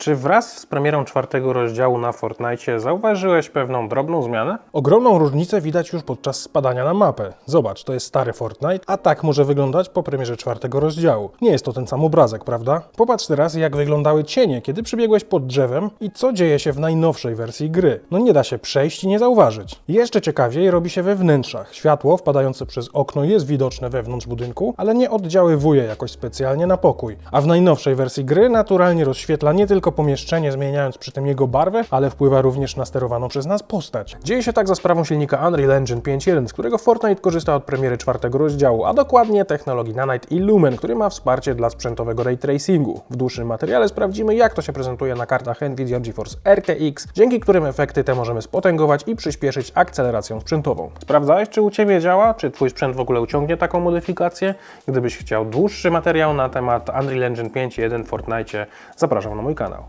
Czy wraz z premierą czwartego rozdziału na Fortnite zauważyłeś pewną drobną zmianę? Ogromną różnicę widać już podczas spadania na mapę. Zobacz, to jest stary Fortnite, a tak może wyglądać po premierze czwartego rozdziału. Nie jest to ten sam obrazek, prawda? Popatrz teraz, jak wyglądały cienie, kiedy przybiegłeś pod drzewem i co dzieje się w najnowszej wersji gry. No nie da się przejść i nie zauważyć. Jeszcze ciekawiej robi się we wnętrzach. Światło wpadające przez okno jest widoczne wewnątrz budynku, ale nie oddziaływuje jakoś specjalnie na pokój. A w najnowszej wersji gry naturalnie rozświetla nie tylko pomieszczenie, zmieniając przy tym jego barwę, ale wpływa również na sterowaną przez nas postać. Dzieje się tak za sprawą silnika Unreal Engine 5.1, z którego Fortnite korzysta od premiery czwartego rozdziału, a dokładnie technologii Nanite i Lumen, który ma wsparcie dla sprzętowego ray tracingu. W dłuższym materiale sprawdzimy, jak to się prezentuje na kartach Nvidia GeForce RTX, dzięki którym efekty te możemy spotęgować i przyspieszyć akceleracją sprzętową. Sprawdzałeś, czy u Ciebie działa, czy Twój sprzęt w ogóle uciągnie taką modyfikację? Gdybyś chciał dłuższy materiał na temat Unreal Engine 5.1 w Fortnite, zapraszam na mój kanał.